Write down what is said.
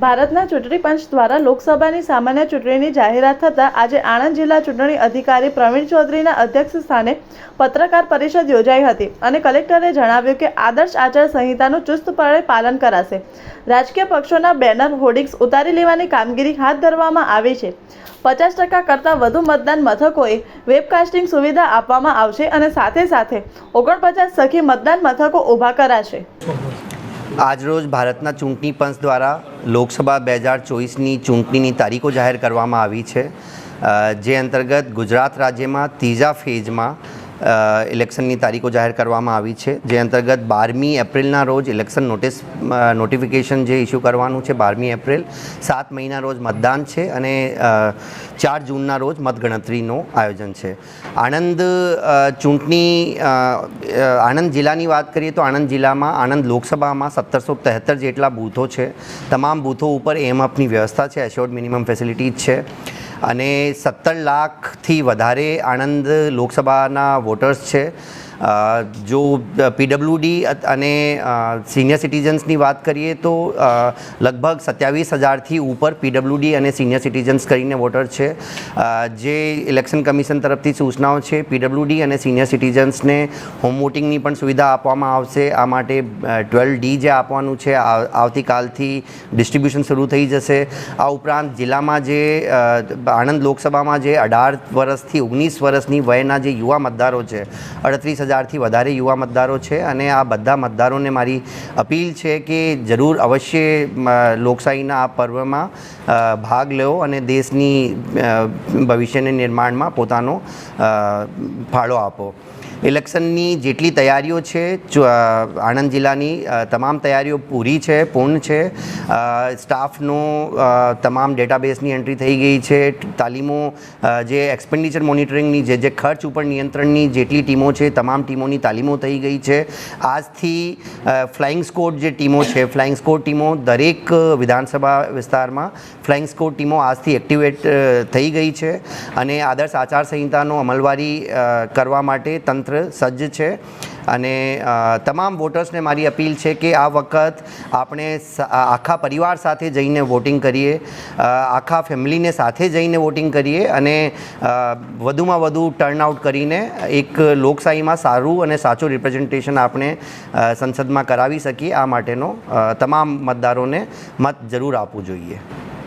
ભારતના ચૂંટણી પંચ દ્વારા લોકસભાની સામાન્ય ચૂંટણીની જાહેરાત થતાં આજે આણંદ જિલ્લા ચૂંટણી અધિકારી પ્રવીણ ચૌધરીના અધ્યક્ષ સ્થાને પત્રકાર પરિષદ યોજાઈ હતી અને કલેક્ટરે જણાવ્યું કે આદર્શ આચાર સંહિતાનું ચુસ્તપણે પાલન કરાશે. રાજકીય પક્ષોના બેનર હોર્ડિંગ્સ ઉતારી લેવાની કામગીરી હાથ ધરવામાં આવી છે. પચાસ ટકા કરતાં વધુ મતદાન મથકોએ વેબકાસ્ટિંગ સુવિધા આપવામાં આવશે અને સાથે સાથે ઓગણપચાસ સખી મતદાન મથકો ઊભા કરાશે. આજરોજ ભારતના ચૂંટણી પંચ દ્વારા લોકસભા બે હજાર ચોવીસની ચૂંટણીની તારીખો જાહેર કરવામાં આવી છે. જે અંતર્ગત ગુજરાત રાજ્યમાં ત્રીજા ફેઝમાં ઇલેક્શનની તારીખો જાહેર કરવામાં આવી છે. જે અંતર્ગત બારમી એપ્રિલના રોજ ઇલેક્શન નોટિસ નોટિફિકેશન જે ઇસ્યુ કરવાનું છે બારમી એપ્રિલ, સાત મહિના રોજ મતદાન છે અને ચાર જૂનના રોજ મતગણતરીનું આયોજન છે. આણંદ ચૂંટણી આણંદ જિલ્લાની વાત કરીએ તો આણંદ જિલ્લામાં, આણંદ લોકસભામાં સત્તરસો તેહત્તર જેટલા બૂથો છે. તમામ બૂથો ઉપર એમઅપની વ્યવસ્થા છે, એશ્યોર્ડ મિનિમમ ફેસિલિટીઝ છે. અને સત્તર લાખથી વધારે આણંદ લોકસભાના વોટર્સ છે. જો પીડબ્લ્યુડી અને સિનિયર સિટીઝન્સની વાત કરીએ તો લગભગ સત્યાવીસ હજારથી ઉપર પીડબ્લ્યુડી અને સિનિયર સિટીઝન્સ કરીને વોટર છે. જે ઇલેક્શન કમિશન તરફથી સૂચનાઓ છે પીડબ્લ્યુડી અને સિનિયર સિટીઝન્સને હોમ વોટિંગની પણ સુવિધા આપવામાં આવશે. આ માટે ટ્વેલ્વ ડી જે આપવાનું છે આવતીકાલથી ડિસ્ટ્રીબ્યુશન શરૂ થઈ જશે. આ ઉપરાંત જિલ્લામાં જે આણંદ લોકસભામાં જે અઢાર વર્ષથી ઓગણીસ વર્ષની વયના જે યુવા મતદારો છે, અડત્રીસ હજારથી વધારે યુવા મતદારો છે અને આ બધા મતદારોને મારી અપીલ છે કે જરૂર અવશ્ય લોકશાહીના આ પર્વમાં ભાગ લો અને દેશની ભવિષ્યના નિર્માણમાં પોતાનો ફાળો આપો. ઇલેક્શનની જેટલી તૈયારીઓ છે આણંદ જિલ્લાની તમામ તૈયારીઓ પૂરી છે, પૂર્ણ છે. સ્ટાફનો તમામ ડેટાબેઝની એન્ટ્રી થઈ ગઈ છે. તાલીમો જે એક્સપેન્ડિચર મોનિટરિંગની, જે જે ખર્ચ ઉપર નિયંત્રણની જેટલી ટીમો છે, તમામ ટીમોની તાલીમો થઈ ગઈ છે. આજથી ફ્લાઇંગ સ્કોડ જે ટીમો છે ફ્લાઇંગ સ્કોડ ટીમો દરેક વિધાનસભા વિસ્તારમાં ફ્લાઇંગ સ્કોડ ટીમો આજથી એક્ટિવેટ થઈ ગઈ છે અને આદર્શ આચાર સંહિતાનો અમલવારી કરવા માટે તંત્ર સજ્જ છે. અને તમામ વોટર્સને મારી અપીલ છે કે આ વખત આપણે આખા પરિવાર સાથે જઈને વોટિંગ કરીએ. આખા ફેમિલીને સાથે જઈને વોટિંગ કરીએ અને વધુમાં વધુ ટર્નઆઉટ કરીને એક લોકશાહીમાં સારું અને સાચું રિપ્રેઝન્ટેશન આપણે સંસદમાં કરાવી શકીએ. આ માટેનો તમામ મતદારોને મત જરૂર આપવું જોઈએ.